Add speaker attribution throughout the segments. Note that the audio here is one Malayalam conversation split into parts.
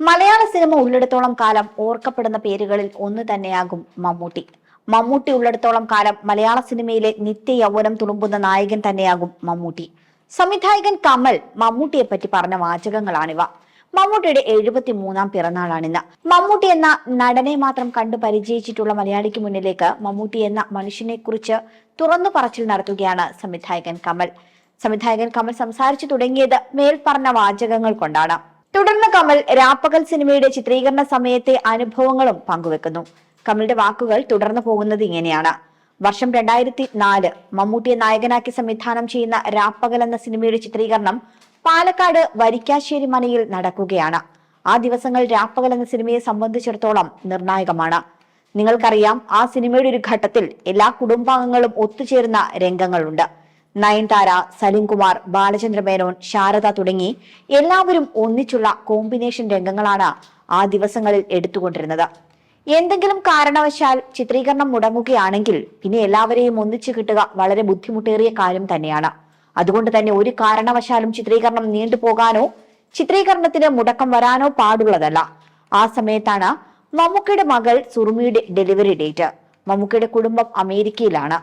Speaker 1: മലയാള സിനിമ ഉള്ളിടത്തോളം കാലം ഓർക്കപ്പെടുന്ന പേരുകളിൽ ഒന്ന് തന്നെയാകും മമ്മൂട്ടി. മമ്മൂട്ടി ഉള്ളിടത്തോളം കാലം മലയാള സിനിമയിലെ നിത്യ യൗവനം തുളുമ്പുന്ന നായകൻ തന്നെയാകും മമ്മൂട്ടി. സംവിധായകൻ കമൽ മമ്മൂട്ടിയെ പറ്റി പറഞ്ഞ വാചകങ്ങളാണിവ. മമ്മൂട്ടിയുടെ എഴുപത്തി മൂന്നാം പിറന്നാളാണിന്ന്. മമ്മൂട്ടി എന്ന നടനെ മാത്രം കണ്ടു പരിചയിച്ചിട്ടുള്ള മലയാളിക്ക് മുന്നിലേക്ക് മമ്മൂട്ടി എന്ന മനുഷ്യനെ കുറിച്ച് തുറന്നു പറച്ചിൽ നടത്തുകയാണ് സംവിധായകൻ കമൽ. സംവിധായകൻ കമൽ സംസാരിച്ചു തുടങ്ങിയത് മേൽപ്പറഞ്ഞ വാചകങ്ങൾ കൊണ്ടാണ്. കമൽ രാപ്പകൽ സിനിമയുടെ ചിത്രീകരണ സമയത്തെ അനുഭവങ്ങളും പങ്കുവെക്കുന്നു. കമലിന്റെ വാക്കുകൾ തുടർന്നു പോകുന്നത് ഇങ്ങനെയാണ്. വർഷം രണ്ടായിരത്തി നാല് മമ്മൂട്ടിയെ നായകനാക്കി സംവിധാനം ചെയ്യുന്ന രാപ്പകൽ എന്ന സിനിമയുടെ ചിത്രീകരണം പാലക്കാട് വരിക്കാശ്ശേരി മനയിൽ നടക്കുകയാണ്. ആ ദിവസങ്ങൾ രാപ്പകൽ എന്ന സിനിമയെ സംബന്ധിച്ചിടത്തോളം നിർണായകമാണ്. നിങ്ങൾക്കറിയാം ആ സിനിമയുടെ ഒരു ഘട്ടത്തിൽ എല്ലാ കുടുംബാംഗങ്ങളും ഒത്തുചേരുന്ന രംഗങ്ങളുണ്ട്. നയൻതാര സലിംകുമാർ ബാലചന്ദ്ര മേനോൻ ശാരദ തുടങ്ങി എല്ലാവരും ഒന്നിച്ചുള്ള കോമ്പിനേഷൻ രംഗങ്ങളാണ് ആ ദിവസങ്ങളിൽ എടുത്തുകൊണ്ടിരുന്നത്. എന്തെങ്കിലും കാരണവശാൽ ചിത്രീകരണം മുടങ്ങുകയാണെങ്കിൽ പിന്നെ എല്ലാവരെയും ഒന്നിച്ചു കിട്ടുക വളരെ ബുദ്ധിമുട്ടേറിയ കാര്യം തന്നെയാണ്. അതുകൊണ്ട് തന്നെ ഒരു കാരണവശാലും ചിത്രീകരണം നീണ്ടുപോകാനോ ചിത്രീകരണത്തിന് മുടക്കം വരാനോ പാടുള്ളതല്ല. ആ സമയത്താണ് മമ്മൂക്കയുടെ മകൾ സുറുമിയുടെ ഡെലിവറി ഡേറ്റ്. മമ്മൂക്കയുടെ കുടുംബം അമേരിക്കയിലാണ്.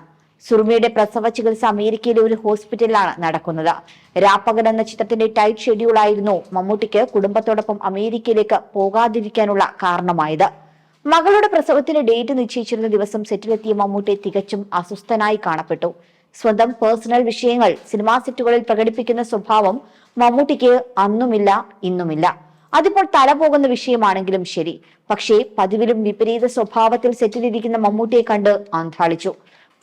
Speaker 1: സുറുമിയുടെ പ്രസവ ചികിത്സ അമേരിക്കയിലെ ഒരു ഹോസ്പിറ്റലിലാണ് നടക്കുന്നത്. രാപ്പകൻ എന്ന ചിത്രത്തിന്റെ ടൈറ്റ് ഷെഡ്യൂൾ ആയിരുന്നു മമ്മൂട്ടിക്ക് കുടുംബത്തോടൊപ്പം അമേരിക്കയിലേക്ക് പോകാതിരിക്കാനുള്ള കാരണമായത്. മകളുടെ പ്രസവത്തിന് ഡേറ്റ് നിശ്ചയിച്ചിരുന്ന ദിവസം സെറ്റിലെത്തിയ മമ്മൂട്ടി തികച്ചും അസ്വസ്ഥനായി കാണപ്പെട്ടു. സ്വന്തം പേഴ്സണൽ വിഷയങ്ങൾ സിനിമാ സെറ്റുകളിൽ പ്രകടിപ്പിക്കുന്ന സ്വഭാവം മമ്മൂട്ടിക്ക് അന്നുമില്ല ഇന്നുമില്ല. അതിപ്പോൾ തല പോകുന്ന വിഷയമാണെങ്കിലും ശരി. പക്ഷേ പതിവിലും വിപരീത സ്വഭാവത്തിൽ സെറ്റിലിരിക്കുന്ന മമ്മൂട്ടിയെ കണ്ട് അന്താളിച്ചു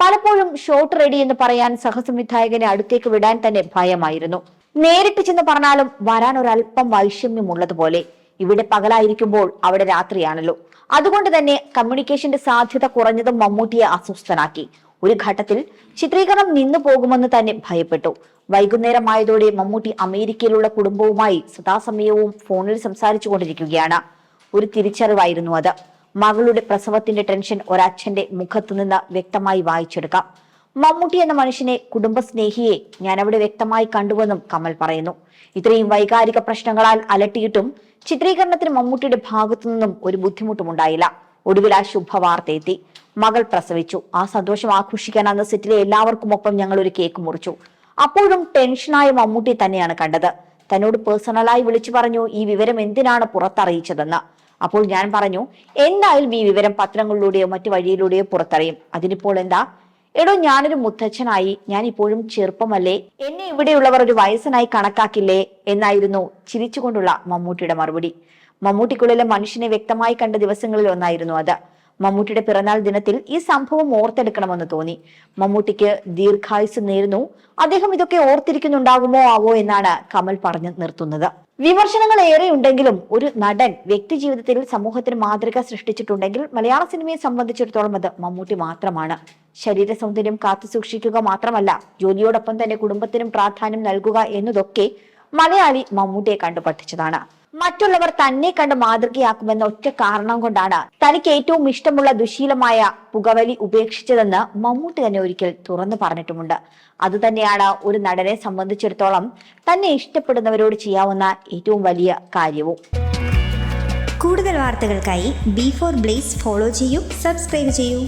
Speaker 1: പലപ്പോഴും ഷോട്ട് റെഡി എന്ന് പറയാൻ സഹസംവിധായകനെ അടുത്തേക്ക് വിടാൻ തന്നെ ഭയമായിരുന്നു. നേരിട്ട് ചെന്ന് പറഞ്ഞാലും വരാൻ ഒരല്പം വൈഷമ്യമുള്ളതുപോലെ. ഇവിടെ പകലായിരിക്കുമ്പോൾ അവിടെ രാത്രിയാണല്ലോ. അതുകൊണ്ട് തന്നെ കമ്മ്യൂണിക്കേഷന്റെ സാധ്യത കുറഞ്ഞതും മമ്മൂട്ടിയെ അസ്വസ്ഥനാക്കി. ഒരു ഘട്ടത്തിൽ ചിത്രീകരണം നിന്നു പോകുമെന്ന് തന്നെ ഭയപ്പെട്ടു. വൈകുന്നേരമായതോടെ മമ്മൂട്ടി അമേരിക്കയിലുള്ള കുടുംബവുമായി സദാസമയവും ഫോണിൽ സംസാരിച്ചു കൊണ്ടിരിക്കുകയാണ് ഒരു തിരിച്ചറിവായിരുന്നു അത്. മകളുടെ പ്രസവത്തിന്റെ ടെൻഷൻ ഒരച്ഛന്റെ മുഖത്തു നിന്ന് വ്യക്തമായി വായിച്ചെടുക്കാം. മമ്മൂട്ടി എന്ന മനുഷ്യനെ കുടുംബസ്നേഹിയെ ഞാൻ അവിടെ വ്യക്തമായി കണ്ടുവെന്നും കമൽ പറയുന്നു. ഇത്രയും വൈകാരിക പ്രശ്നങ്ങളാൽ അലട്ടിയിട്ടും ചിത്രീകരണത്തിന് മമ്മൂട്ടിയുടെ ഭാഗത്തു നിന്നും ഒരു ബുദ്ധിമുട്ടും ഉണ്ടായില്ല. ഒടുവിൽ ആ ശുഭവാർത്ത എത്തി മകൾ പ്രസവിച്ചു. ആ സന്തോഷം ആഘോഷിക്കാൻ അന്ന് സെറ്റിലെ എല്ലാവർക്കും ഒപ്പം ഞങ്ങൾ ഒരു കേക്ക് മുറിച്ചു. അപ്പോഴും ടെൻഷനായ മമ്മൂട്ടി തന്നെയാണ് കണ്ടത്. തന്നോട് പേഴ്സണലായി വിളിച്ചു പറഞ്ഞു ഈ വിവരം എന്തിനാണ് പുറത്തറിയിച്ചതെന്ന്? അപ്പോൾ ഞാൻ പറഞ്ഞു എന്തായാലും ഈ വിവരം പത്രങ്ങളിലൂടെയോ മറ്റു വഴിയിലൂടെയോ പുറത്തറിയും. അതിനിപ്പോൾ എന്താ? എടോ ഞാനൊരു മുത്തച്ഛനായി. ഞാൻ ഇപ്പോഴും ചെറുപ്പമല്ലേ. എന്നെ ഇവിടെയുള്ളവർ ഒരു വയസ്സനായി കണക്കാക്കില്ലേ? എന്നായിരുന്നു ചിരിച്ചുകൊണ്ടുള്ള മമ്മൂട്ടിയുടെ മറുപടി. മമ്മൂട്ടിക്കുള്ളിലെ മനുഷ്യനെ വ്യക്തമായി കണ്ട ദിവസങ്ങളിൽ ഒന്നായിരുന്നു അത്. മമ്മൂട്ടിയുടെ പിറന്നാൾ ദിനത്തിൽ ഈ സംഭവം ഓർത്തെടുക്കണമെന്ന് തോന്നി. മമ്മൂട്ടിക്ക് ദീർഘായുസ് നേരുന്നു. അദ്ദേഹം ഇതൊക്കെ ഓർത്തിരിക്കുന്നുണ്ടാകുമോ ആവോ? എന്നാണ് കമൽ പറഞ്ഞു നിർത്തുന്നത്. വിമർശനങ്ങൾ ഏറെ ഉണ്ടെങ്കിലും ഒരു നടൻ വ്യക്തി ജീവിതത്തിൽ സമൂഹത്തിന് മാതൃക സൃഷ്ടിച്ചിട്ടുണ്ടെങ്കിൽ മലയാള സിനിമയെ സംബന്ധിച്ചിടത്തോളം അത് മമ്മൂട്ടി മാത്രമാണ്. ശരീര സൗന്ദര്യം കാത്തു സൂക്ഷിക്കുക മാത്രമല്ല ജോലിയോടൊപ്പം തന്നെ കുടുംബത്തിനും പ്രാധാന്യം നൽകുക എന്നതൊക്കെ മലയാളി മമ്മൂട്ടിയെ കണ്ടു പഠിച്ചതാണ് മറ്റുള്ളവർ തന്നെ കണ്ട് മാതൃകയാക്കുമെന്ന ഒറ്റ കാരണം കൊണ്ടാണ് തനിക്ക് ഏറ്റവും ഇഷ്ടമുള്ള ദുശീലമായ പുകവലി ഉപേക്ഷിച്ചതെന്ന് മമ്മൂട്ടി തന്നെ ഒരിക്കൽ തുറന്നു പറഞ്ഞിട്ടുമുണ്ട്. അതുതന്നെയാണ് ഒരു നടനെ സംബന്ധിച്ചിടത്തോളം തന്നെ ഇഷ്ടപ്പെടുന്നവരോട് ചെയ്യാവുന്ന ഏറ്റവും വലിയ കാര്യവും.
Speaker 2: കൂടുതൽ വാർത്തകൾക്കായി ബി ഫോർ ബ്ലേസ് ഫോളോ ചെയ്യൂ സബ്സ്ക്രൈബ് ചെയ്യൂ.